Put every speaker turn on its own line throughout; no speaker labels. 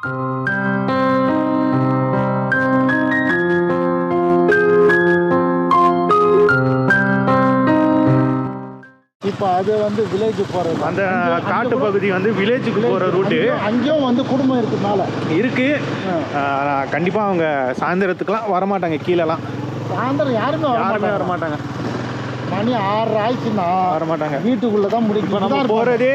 இப்போ அது வந்து வில்லேஜ் போகிறது
அந்த காட்டு பகுதி வந்து வில்லேஜுக்கு போகிற ரூட்டு
அங்கேயும் வந்து குடும்பம் இருக்குனால
இருக்கு. கண்டிப்பாக அவங்க சாயந்தரத்துக்குலாம் வரமாட்டாங்க கீழேலாம்.
சாயந்தரம் யாருமே வர
யாருமே
மாட்டாங்க.
வரமாட்டாங்க.
மணி ஆறு ஆயிடுச்சுன்னா
வரமாட்டாங்க.
வீட்டுக்குள்ள தான் முடிக்கும்
நம்ம போகிறதே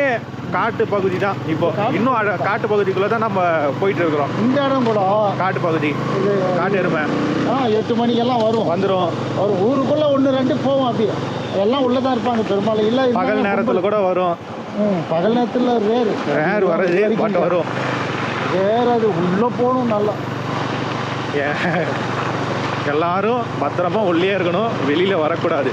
காட்டு பகுதி தான் இப்போ இன்னும் காட்டு பகுதிக்குள்ளே தான் நம்ம போயிட்டு இருக்கிறோம்
இந்த இடம் கூட
காட்டு பகுதி காட்டு எருமை.
ஆ எட்டு மணிக்கெல்லாம் வரும்.
வந்துடும்
ஒரு ஊருக்குள்ள ஒன்று ரெண்டு போவோம் அப்படி. எல்லாம் உள்ளே தான் இருப்பாங்க பெரும்பாலும். இல்லை
பகல் நேரத்தில் கூட வரும்.
பகல் நேரத்தில் ரேரு
ரேர் வர்றது பட் வரும்.
வேறு அது உள்ளே போகணும் நல்லா.
எல்லாரும் பத்திரமா உள்ளே இருக்கணும். வெளியில் வரக்கூடாது.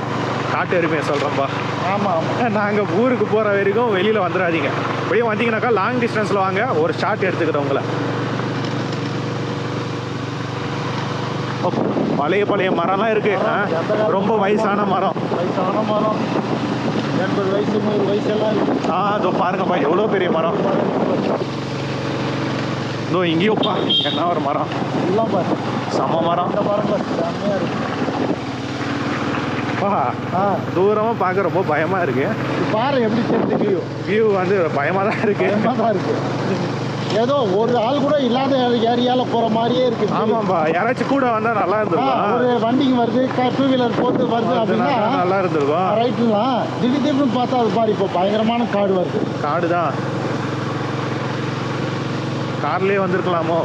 காட்டு எருமையை சொல்கிறோம்ப்பா
ஆமாம்
நாங்கள் ஊருக்கு போகிற வரைக்கும் வெளியில் வந்துடாதீங்க அப்படியே வந்தீங்கன்னாக்கா லாங் டிஸ்டன்ஸில் வாங்க ஒரு ஷார்ட் எடுத்துக்கிறேன் உங்களை. ஓ, பழைய பழைய மரம்லாம் இருக்கு. ஆ, ரொம்ப வயசான மரம்.
வயசான மரம். எண்பது வயசு நூறு வயசெல்லாம்
ஆ இதோ பாருங்கப்பா எவ்வளோ பெரிய மரம். இதோ இங்கேயோப்பா என்ன ஒரு மரம்.
எல்லாம் பாரு
செம்ம மரம்.
அந்த மரம் பாரு செம்மையாக இருக்கு.
பா
ஆ
தூரமாக பார்க்க ரொம்ப பயமாக இருக்கு.
இது பாரு எப்படி தெரிஞ்சு வியூ
வியூ வந்து பயமாக தான் இருக்கு.
பயமாக தான் இருக்கு. ஏதோ ஒரு ஆள் கூட இல்லாத ஏரியால போற மாதிரியே இருக்கு.
ஆமாம்பா. யாராச்சும் கூட வந்தால் நல்லா இருந்திருக்கும்.
ஒரு வண்டிங்க வருது டூ வீலர் போட்டு வருது அப்படின்னா
நல்லா இருந்திருக்கும்.
ரைட்டுலாம் திடீர் திடீர்னு பார்த்தா அது பாரு இப்போ பயங்கரமான காடு வருது.
காடு தான். கார்லயே வந்திருக்கலாமோ?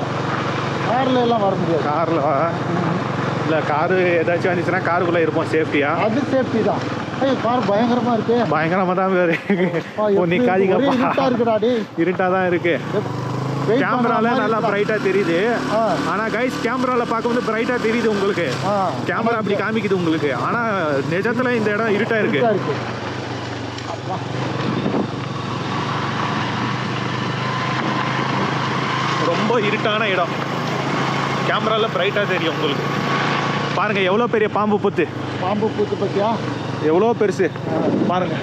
கார்ல எல்லாம் வர முடியாது.
கார்ல இல்லை காரு ஏதாச்சும் வந்துச்சுன்னா காருக்குள்ளே இருப்போம் சேஃப்டியா
அது சேஃப்டி தான். ஏய் கார் பயங்கரமா இருக்கு.
பயங்கரமாக தான் ஓ
எப்படி ஒரே இருட்டா இருக்குடா டேய்.
இருட்டாக தான் இருக்கு. கேமரால நல்லா. பிரைட்டாக தெரியுது.
ஆ.
ஆனால் கைஸ் கேமராவில் பார்க்கும்போது பிரைட்டாக தெரியுது உங்களுக்கு. கேமரா அப்படி காமிக்குது உங்களுக்கு. ஆனால் நிஜத்தில் இந்த இடம் இருக்கு.
இருட்டா இருக்கு.
ரொம்ப இருட்டான இடம். கேமராவில் பிரைட்டாக தெரியும் உங்களுக்கு. பாருங்க எவ்வளோ பெரிய பாம்பு புத்து?
பாம்பு பூத்து பத்தியா?
எவ்வளோ பெருசு? பாருங்க.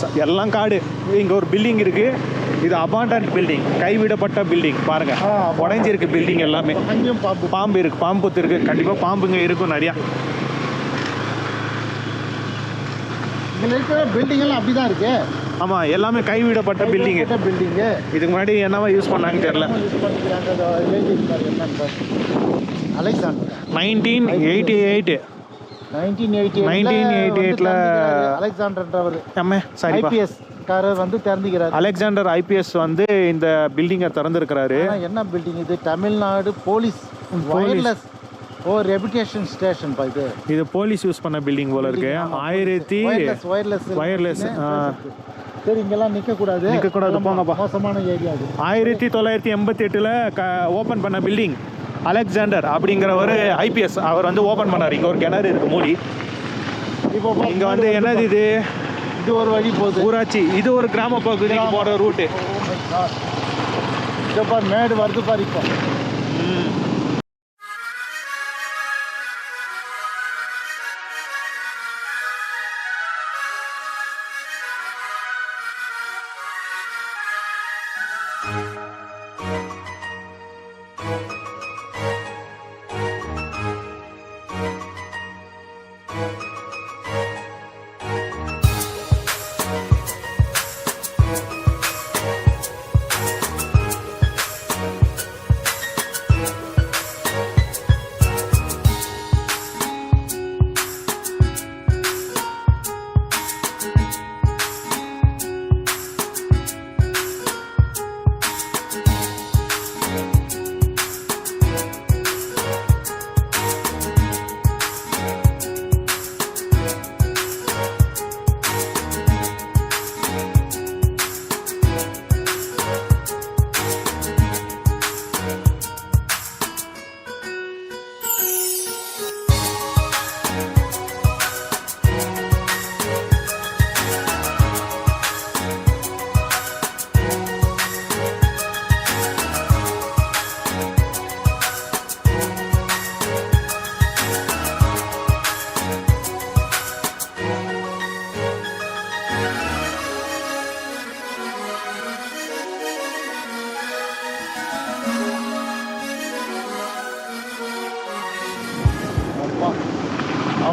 ச- எல்லாம் காடு. இங்கே ஒரு பில்டிங் இருக்கு. இது அபாண்டன் பில்டிங் கைவிடப்பட்ட பில்டிங் பாருங்க. உடைஞ்சிருக்கு பில்டிங் எல்லாமே.
அங்கேயும் பாம்பு.
பாம்பு இருக்கு. பாம்பு புத்து இருக்கு கண்டிப்பாக பாம்புங்க இருக்கும் நிறையா.
இங்க இருக்கிற பில்டிங் எல்லாம் அப்படிதான் இருக்கு.
ஆமாம் எல்லாமே கைவிடப்பட்ட பில்டிங்கு
பில்டிங்கு
இதுக்கு முன்னாடி என்னவா யூஸ் பண்ணாங்கன்னு தெரியல.
Alexander.
Nineteen eighty eight
nineteen eighty
1988 ல
அலெக்சாண்டர்ன்றவர்.
எம்ஏ சரிப்பா.
ஐபிஎஸ் காரர் வந்து திறந்துக்கிறார்.
அலெக்சாண்டர் ஐபிஎஸ் வந்து இந்த பில்டிங்கை திறந்திருக்கிறாரு.
என்ன பில்டிங் இது? தமிழ்நாடு போலீஸ் வயர்லெஸ் ஓ ரெபுடேஷன் ஸ்டேஷன் பா இது.
இது போலீஸ் யூஸ் பண்ண பில்டிங் போல இருக்கு. ஆயிரத்தி
வயர்லெஸ் வயர்லெஸ். சரி இங்கெல்லாம் நிக்க கூடாது
நிக்கக்கூடாது,
ரொம்ப
போங்கப்பா.
மோசமான ஏரியா அது.
ஆயிரத்தி தொள்ளாயிரத்தி எண்பத்தி எட்டில் க ஓப்பன் பண்ண பில்டிங் அலெக்சாண்டர் அப்படிங்கிற ஒரு ஐபிஎஸ் அவர் வந்து ஓப்பன் பண்ணார். இங்கே ஒரு கிணறு இருக்கு மூடி.
இப்போ
இங்கே வந்து என்னது இது?
இது ஒரு வழி போகுது.
ஊராட்சி இது ஒரு கிராம பகுதிக்கு போகிற ரூட்டு
பாரு மேடு வருது பாரு இப்போ.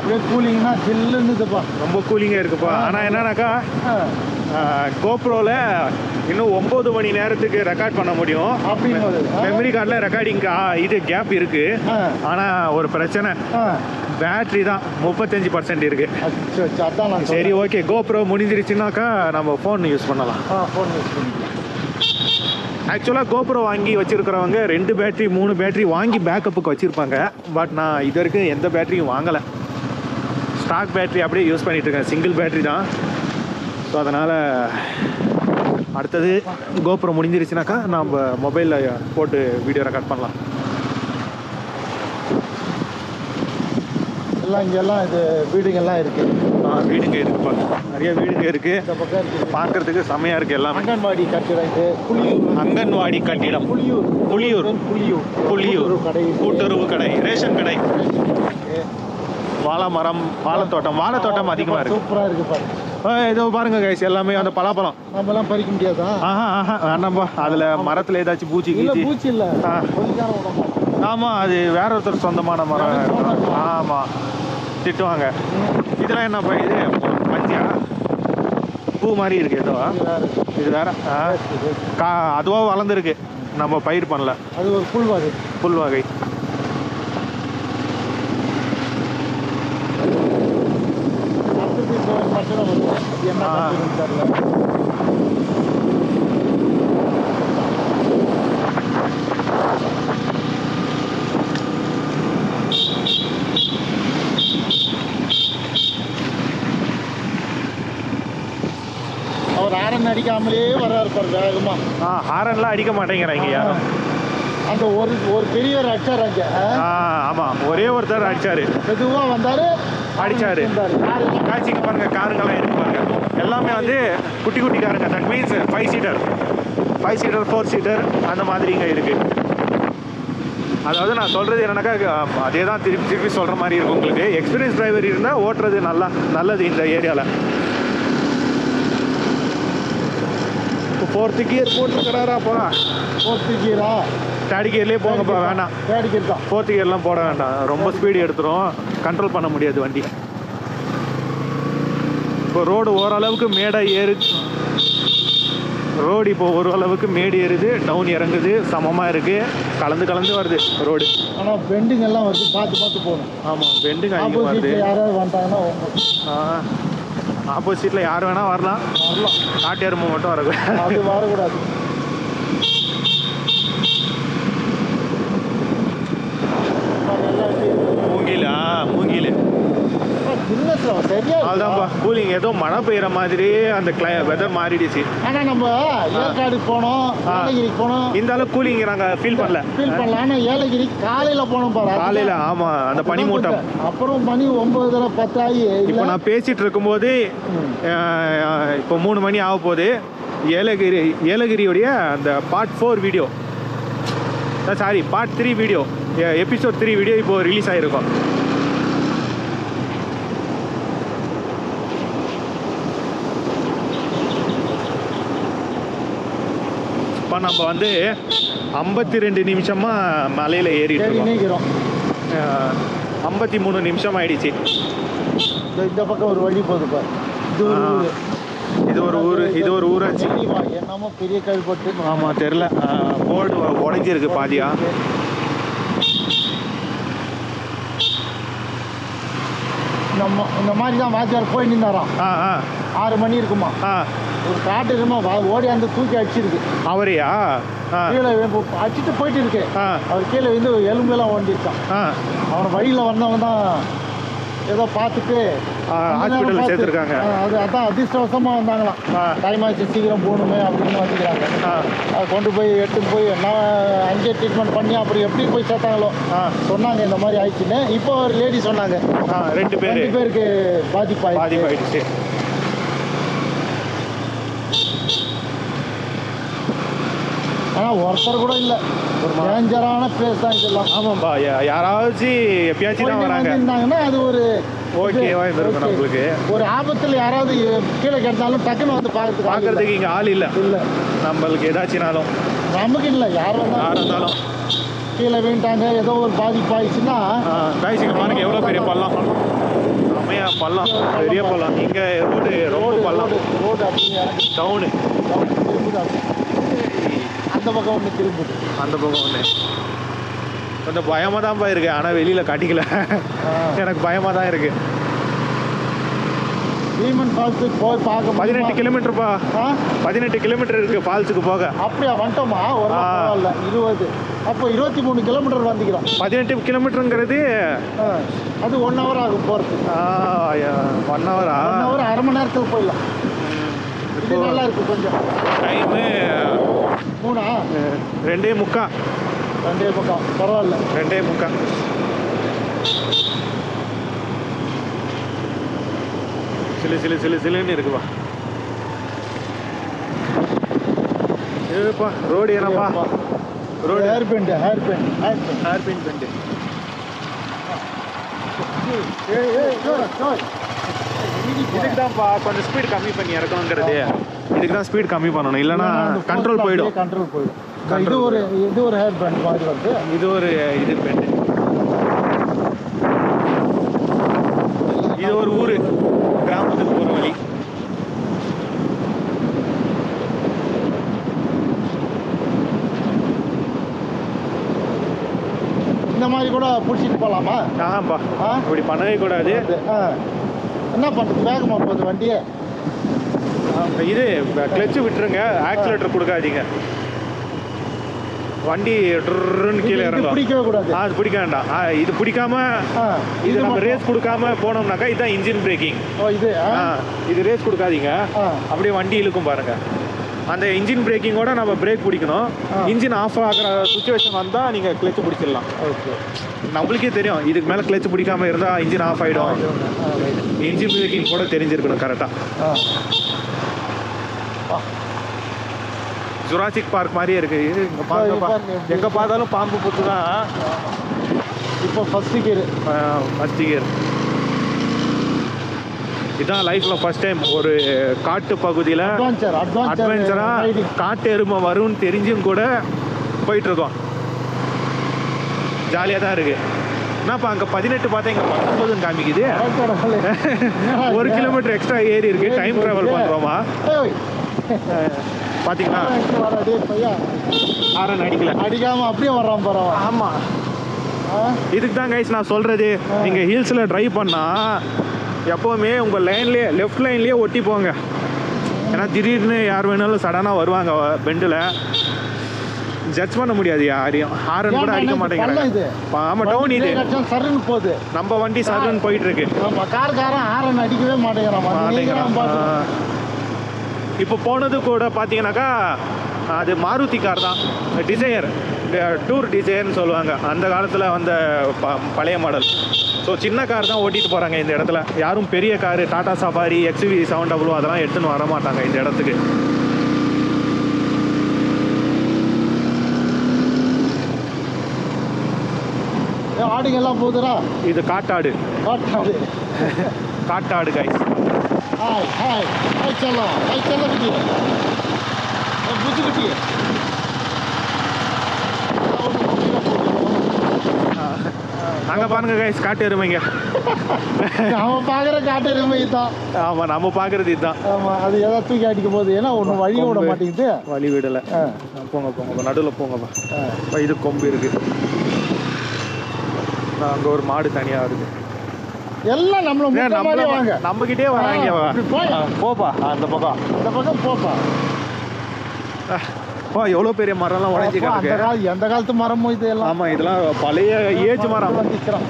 அப்படியே கூலிங்னா ஜில்லுன்னுதுப்பா
ரொம்ப கூலிங்காக இருக்குப்பா. ஆனால் என்னன்னாக்கா கோப்ரோவில் இன்னும் ஒம்பது மணி நேரத்துக்கு ரெக்கார்ட் பண்ண முடியும். மெமரி கார்டில் ரெக்கார்டிங் இது கேப் இருக்குது
ஆ.
ஆனால் ஒரு பிரச்சனை. பேட்ரி தான் முப்பத்தஞ்சு பர்சன்ட் இருக்கு. சரி ஓகே கோப்ரோ முடிஞ்சிருச்சுனாக்கா நம்ம ஃபோன் யூஸ் பண்ணலாம்.
ஃபோன் யூஸ் பண்ணிக்கலாம்.
ஆக்சுவலாக கோப்ரோ வாங்கி வச்சிருக்கிறவங்க ரெண்டு பேட்டரி மூணு பேட்டரி வாங்கி பேக்கப்புக்கு வச்சுருப்பாங்க. பட் நான் இது வரைக்கும் எந்த பேட்டரியும் வாங்கலை. ஸ்டாக் பேட்டரி அப்படியே யூஸ் பண்ணிட்டு இருக்கேன். சிங்கிள் பேட்டரி தான். ஸோ அதனால் அடுத்தது கோப்ரோ முடிஞ்சிருச்சுனாக்கா நம்ம மொபைலில் போட்டு வீடியோ ரெக்கார்ட் பண்ணலாம்.
எல்லாம் இங்கெல்லாம் இது வீடுங்கெல்லாம் இருக்கு.
ஆ, வீடுங்க இருக்குப்பா நிறைய வீடுங்க இருக்குது
இந்த பக்கம் இருக்குது
பார்க்கறதுக்கு செம்மையாக இருக்குது எல்லாமே.
அங்கன்வாடி கட்டிடம் இது. புளியூர்
அங்கன்வாடி கட்டிடம்.
புளியூர். புளியூர்
புலியூர்.
கூட்டுறவு கடை.
கூட்டுறவு கடை. ரேஷன் கடை. வாழை மரம் வாழைத்தோட்டம் வாழைத்தோட்டம் அதிகமாக இருக்கு.
சூப்பரா இருக்கு பாரு.
ஆ, இதோ பாருங்க கைஸ் எல்லாமே அந்த பலாப்பழம்.
நம்மலாம் பறிக்க முடியாதா?
ஆஹா ஆஹா வேண்டாம்பா அதில் மரத்தில் ஏதாச்சும் பூச்சி கீச்சி.
பூச்சி இல்ல.
ஆமாம் அது வேற ஒருத்தர் சொந்தமான மரம் ஆமாம் திட்டுவாங்க. இதெல்லாம் என்னப்பா இது? பஞ்சியா பூ மாதிரி இருக்கு ஏதோ.
இது வேற.
கா அதுவாக வளர்ந்துருக்கு. நம்ம பயிர் பண்ணல.
அது ஒரு புல் வகை
புல் வகை
அடுத்தது இப்போ ஒரு பச்சளை வருது. அது என்ன
ஆ.
பச்சளைன்னு தெரியல அவர் ஹாரன் அடிக்காமலே வர்றாரு பாருங்க வேகமா.
ஆ ஹாரன்லாம் அடிக்க மாட்டேங்கிறாங்க யாரும்.
அந்த ஒரு ஒரு பெரியவர் அடிச்சார் அங்க.
ஆ? ஆமாம் ஒரே ஒருத்தர் அடிச்சாரு.
மெதுவா வந்தாரு.
அடிச்சாரு. காட்சிக்கு பாருங்க காருங்கெல்லாம் இருக்கு பாருங்க. எல்லாமே வந்து குட்டி குட்டி காருங்க that means five seater five seater four seater அந்த மாதிரி இங்கே இருக்கு. அதாவது நான் சொல்றது என்னன்னாக்கா அதே தான் திருப்பி திருப்பி சொல்ற மாதிரி இருக்கும் உங்களுக்கு. எக்ஸ்பீரியன்ஸ் டிரைவர் இருந்தால் ஓட்டுறது நல்லா நல்லது இந்த ஏரியாவில் இப்போ ஃபோர்த்து கியர் போட்டுருக்கிறாரா போகலாம்
போட்டு கீரா
தேர்ட் கியர்லேயே போங்கப்பா வேண்டாம்
தேடிக்கிறது தான்
ஃபோர்த்து கியர்லாம் போட வேண்டாம். ரொம்ப ஸ்பீடு எடுத்துரும். கண்ட்ரோல் பண்ண முடியாது வண்டி. இப்போ ரோடு ஓரளவுக்கு மேடை ஏறு ரோடு இப்போ ஓரளவுக்கு மேடு ஏறுது டவுன் இறங்குது சமமாக இருக்குது கலந்து கலந்து வருது ரோடு
ஆனா பெண்டிங் எல்லாம் வந்து பார்த்து பார்த்து போகணும்.
ஆமாம் பெண்டுங்க அதிகமாக வருது.
யாராவது வந்தாங்கன்னா அவங்க
ஆப்போசிட்டில் யார் வேணால் வரலாம்.
வரலாம்.
நாட்டு எறும்பு மட்டும் வரக்கூடாது.
அது வரக்கூடாது நல்லா இருக்கு.
மூங்கில் ஆ மூங்கில்
அப்பா, சின்னதுல சரியா.
அதுதான்ப்பா கூலிங் ஏதோ மழை பெய்கிற மாதிரி அந்த கிளை வெதர் மாறிடுச்சு.
ஆனா நம்ம ஏற்காடு போனோம்
ஆ.
ஏலகிரிக்கு போனோம்.
இந்த அளவுக்கு கூலிங் நாங்கள் ஃபீல் பண்ணல.
ஃபீல் பண்ணலாம் ஆனா ஏலகிரி காலையில போனோம் பாரு.
காலையில் ஆமாம் அந்த பனிமூட்டம்
கொஞ்சம். அப்புறம் மணி ஒன்பதுல பத்து ஆகி
இப்போ? நான் பேசிட்டு இருக்கும்போது இப்போ மூணு மணி ஆக போகுது. ஏலகிரி ஏலகிரியுடைய அந்த part four video sorry part three video episode three video இப்போ ரிலீஸ் ஆகிருக்கும் நம்ம வந்து ஐம்பத்தி ரெண்டு நிமிஷமாக மலையில் ஏறிட்டு இருக்கோம். ஐம்பத்தி மூணு நிமிஷம் ஆயிடுச்சு.
இந்த- பக்கம் ஒரு வழி போகுது பாரு. இது ஒரு. ஊரு.
இது ஒரு ஊர் இது ஒரு ஊராட்சி.
என்னமோ பெரிய கல்பட்டு
ஆமாம் தெரில போர்டு உடஞ்சிருக்கு பாதியா?
நம்ம இந்த மாதிரி தான் வாத்தியார் போய் நின்றாராம்
ஆ ஆ.
ஆறு மணி இருக்குமா?
ஆ.
ஒரு காட்டு வா- ஓடி அந்த தூக்கி அடிச்சிருக்கு.
அவரையா?
கீழே அடிச்சிட்டு போயிட்டு இருக்கு அவர் கீழே வந்து எலும்பெல்லாம் ஓண்டிருக்கான். அவன் வழியில் வந்தவன் தான் ஏதோ பார்த்துட்டு
ஆ,
அந்த நேரம்
hospital ல
பார்த்து,
சேர்த்திருக்காங்க.
அது அதான் அதிர்ஷ்டவசமாக வந்தாங்களாம். டைம் ஆச்சு சீக்கிரம் போகணுமே அப்படின்னு வந்துக்கிறாங்க அதை கொண்டு போய் எடுத்துன்னு போய் நான் அங்கேயே ட்ரீட்மெண்ட் பண்ணி அப்புறம் எப்படி போய் சேர்த்தாங்களோ. சொன்னாங்க இந்த மாதிரி ஆயிடுச்சுன்னு. இப்போ ஒரு லேடி சொன்னாங்க.
ரெண்டு பேர்.
ரெண்டு பேருக்கு பாதிப்பாயிடுச்சு ஆனால் ஒருத்தர் கூட இல்லை. ஒரு டேஞ்சரான பிளேஸ் தான் இதெல்லாம்.
ஆமாம்பா யா- யாராச்சும் எப்பயாச்சும் தான் வராங்க.
இருந்தாங்கன்னா அது ஒரு
ஓகேவா இருந்திருக்கும். நம்மளுக்கு.
ஒரு ஆபத்தில் யாராவது கீழே கிடந்தாலும் டக்குன்னு வந்து இல்ல.
பார்க்கறதுக்கு இங்கே ஆள் இல்லை.
இல்லை.
நம்மளுக்கு ஏதாச்சும்னாலும்
நமக்கு இல்லை யார்
யார் இருந்தாலும்
கீழே வீண்டாங்க ஏதோ ஒரு பாதிப்பு ஆயிடுச்சுன்னா
காய்ச்சிங்க பாருங்க எவ்வளோ பெரிய பள்ளம். செமையா பள்ளம் பெரிய பள்ளம். இங்க ரோடு ரொம்ப பள்ளம்.
Road
down.
அந்த பக்கம் ஒன்று திரும்புது.
அந்த பக்கம் ஒன்று கொஞ்சம் பயமாக தான்ப்பா இருக்கு. ஆனால் வெளியில் காட்டிக்கல. எனக்கு பயமாக தான் இருக்கு.
பீமன் ஃபால்ஸுக்கு போய் பார்க்க
பதினெட்டு? கிலோமீட்டர்ப்பா பதினெட்டு கிலோமீட்டர் இருக்கு ஃபால்ஸுக்கு போக.
அப்படியா? வந்துட்டோமா? ஒரு. பரவாயில்ல. இருபது. அப்போ இருபத்தி மூணு கிலோமீட்டர் வந்துக்கிறோம்.
பதினெட்டு கிலோமீட்டருங்கிறது.
அது ஒன் ஹவர் ஆகும் போகிறதுக்கு
ஒன் ஹவரா
ஒன் ஹவர் அரை மணி நேரத்தில் போயிடலாம். இது நல்லா இருக்கு கொஞ்சம்.
டைமு
மூணா
ரெண்டே முக்கா
ரெண்டே பக்கம் பரவாயில்ல
ரெண்டே முக்கா சிலு சிலு சிலு சிலுன்னு இருக்குப்பா ஏப்பா ரோடு ஏனப்பா road
hair bend hair bend hair bend
hairpin bend
ஏய் ஏய் ஜோர் ஜோர்
இதுக்கு தான்ப்பா கொஞ்சம் ஸ்பீட் கம்மி பண்ணி இறக்கணுங்கிறது. இதுக்கு தான் ஸ்பீட் கம்மி பண்ணணும். இல்லைன்னா கண்ட்ரோல் போயிடும்.
கண்ட்ரோல் போயிடும். இது ஒரு இது ஒரு ஹேர் பேண்ட் மாதிரி வந்து
இது ஒரு இது பெண்டு இது ஒரு ஊர். கிராமத்துக்கு போகிற வழி.
இந்த மாதிரி கூட பிடிச்சிட்டு போகலாமா
ஆஹாப்பா
ஆ?
இப்படி பண்ணவே கூடாது.
ஆ. என்ன பண்ணுறது வேகமாக போகுது வண்டியே.
இது கிளச்சு விட்டுருங்க. ஆக்சிலேட்டர் கொடுக்காதீங்க. வண்டி ட்ருன்னு கீழே இறங்கும்.
பிடிக்கவே கூடாது.
ஆ அது பிடிக்க வேண்டாம். ஆ, இது பிடிக்காம இது நம்ம. ரேஸ் கொடுக்காம போனோம்னாக்கா இதுதான் இன்ஜின் பிரேக்கிங்
ஓ இது
இது ரேஸ் கொடுக்காதீங்க. அப்படியே வண்டி இழுக்கும் பாருங்க. அந்த இன்ஜின் பிரேக்கிங்கோட நம்ம பிரேக் பிடிக்கணும். இன்ஜின் ஆஃப் ஆகிற சுச்சுவேஷன் வந்தால் நீங்கள் கிளச்சு பிடிச்சிடலாம்.
ஓகே
நம்மளுக்கே தெரியும். இதுக்கு மேலே கிளச்சு பிடிக்காம இருந்தால் இன்ஜின் ஆஃப் ஆகிடும் இன்ஜின் பிரேக்கிங் கூட தெரிஞ்சிருக்கணும் கரெக்டாக ஜுராசிக் பார்க் மாதிரியே இருக்கு. இது இங்க பாருங்கப்பா எங்க பார்த்தாலும் பாம்பு புத்து தான்
இப்போ ஃபஸ்ட்டு கீர்
ஃபர்ஸ்ட் இயர் இதான் லைஃப்ல ஃபர்ஸ்ட் டைம் ஒரு காட்டு பகுதியில்
அட்வான்ச்சர் அட்வான்ச்சர்
அட்வென்ச்சரா
ரைடிங்
காட்டு எருமை வரும்னு தெரிஞ்சும் கூட போயிட்டு இருக்கோம் ஜாலியாக தான் இருக்கு. என்னப்பா அங்கே பதினெட்டு பார்த்தா இங்கே பத்தொன்பதுன்னு காமிக்குது. ஒரு கிலோமீட்டர் எக்ஸ்ட்ரா ஏறி இருக்கு. டைம் ட்ராவல் பண்ணுறோமா பார்த்தீங்களா ஆரன் அடிக்கல
அடிக்காம அப்படியே வர்றான் பரவாயில்ல
ஆமாம் இதுக்கு தான் கைஸ் நான் சொல்கிறது நீங்கள் ஹில்ஸில் ட்ரைவ் பண்ணால் எப்போவுமே உங்கள் லைன்லேயே லெஃப்ட் லைன்லேயே ஒட்டி போங்க. ஏன்னா திடீர்னு யார் வேணாலும் சடனாக வருவாங்க பெண்டில் ஜட்ஜ் பண்ண முடியாது யாரையும். ஹாரன் கூட அடிக்க மாட்டேங்கிறாங்க. ஆமாம் டவுன் இது.
சருன்னு போகுது.
நம்ம வண்டி சர்ன்னு போயிட்டு இருக்கு
கார்காரன் ஹாரன் அடிக்கவே மாட்டேங்கிறான்.
மாட்டேங்கிறான். இப்போ போனது கூட பார்த்தீங்கன்னாக்கா அது மாருதி கார் தான். டிசையர் டூர் டிசையர்னு சொல்லுவாங்க. அந்த காலத்தில் வந்த பழைய மாடல் ஸோ சின்ன கார் தான் ஓட்டிட்டு போகிறாங்க இந்த இடத்துல. யாரும் பெரிய car Tata Safari XV seven double அதெல்லாம் எடுத்துன்னு வர மாட்டாங்க இந்த இடத்துக்கு.
ஆடுங்க எல்லாம் போகுதுடா
இது காட்டாடு.
காட்டாடு.
காட்டாடு கைஸ்
ஹாய் ஹாய் ஹாய் செல்லம். ஹாய் செல்ல குட்டி புஜ்ஜி குட்டி
அங்கே பாருங்க கைஸ் காட்டு எருமைங்க.
அவன் பார்க்குற காட்டு எருமை தான்
ஆமாம் நம்ம பார்க்குறது இதுதான்.
ஆமா அது ஏதாவது தூக்கி அடிக்க போகுது? ஏன்னா ஒன்றும் வழி விட. மாட்டேங்குது.
வழி விடலை. போங்க போங்க நடுவில் போங்கப்பா இது கொம்பு இருக்கு. அங்கே ஒரு மாடு தனியாக இருக்கு
எல்லாம் நம்மள மாதிரி வாங்க
நம்மள நம்ம கிட்டே வராங்க போப்பா. அந்த பக்கம்.
இந்த பக்கம் போப்பா.
பா எவ்வளோ பெரிய மரம்லாம் உடைஞ்சி
அப்பா,
கிடக்கு
எந்த காலத்து மரமும் இது எல்லாம்
ஆமாம் இதெல்லாம் பழைய ஏஜ் மரம்.
வந்துச்சுறான்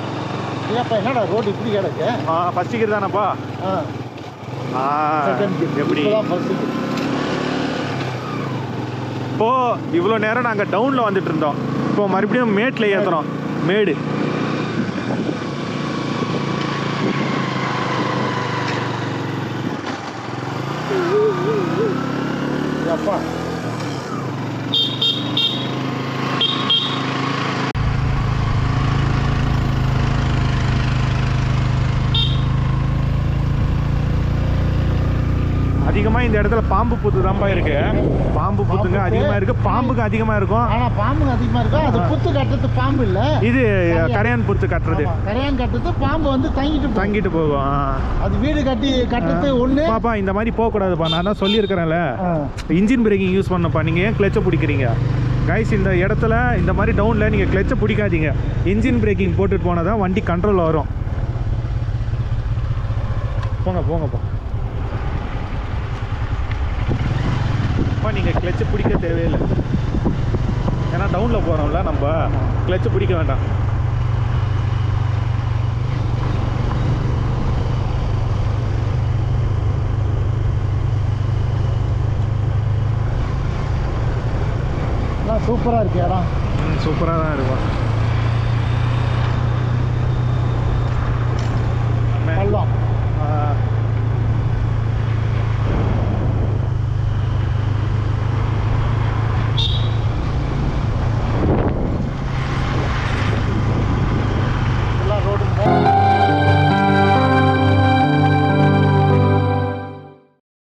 ஏப்பா என்னடா ரோடு இப்படி கிடக்கு?
ஆ ஃபஸ்ட் கியர் தானப்பா?
ஆ.
எப்படி? இப்போ இவ்வளோ நேரம் நாங்கள் டவுனில் வந்துட்டு இருந்தோம். இப்போ மறுபடியும் மேட்டில் ஏற்றுறோம் மேடு.
அப்பா
அதிகமாக இந்த இடத்துல பாம்பு புத்து தான்ப்பா இருக்கு. பாம்பு புத்துங்க அதிகமாக இருக்கு. பாம்புக்கு அதிகமாக இருக்கும்.
ஆனா பாம்பு அதிகமா இருக்கும். அது புத்து கட்டுறது பாம்பு இல்ல.
இது கரையான் புத்து கட்டுறது.
கரையான் கட்டுறது பாம்பு வந்து தங்கிட்டு.
தங்கிட்டு போகும்.
அது வீடு கட்டி கட்டுறது ஒண்ணு.
பாப்பா இந்த மாதிரி போகக்கூடாதுப்பா. நான் தான் சொல்லியிருக்கிறேன்ல. இன்ஜின் பிரேக்கிங் யூஸ் பண்ணப்பா. நீங்கள் ஏன் கிளச்சை பிடிக்கிறீங்க? கைஸ் இந்த இடத்துல இந்த மாதிரி டவுனில் நீங்கள் கிளச்சை பிடிக்காதீங்க. இன்ஜின் பிரேக்கிங் போட்டுட்டு போனால் தான் வண்டி கண்ட்ரோல் வரும். போங்க போங்கப்பா. அப்பா நீங்கள் கிளச்சை பிடிக்க தேவையில்லை. ஏன்னா டவுனில் போகிறோம்ல நம்ம கிளச்சை பிடிக்க வேண்டாம்.
எல்லாம் சூப்பரா இருக்கு இடம்.
சூப்பராக தான் இருக்கும்.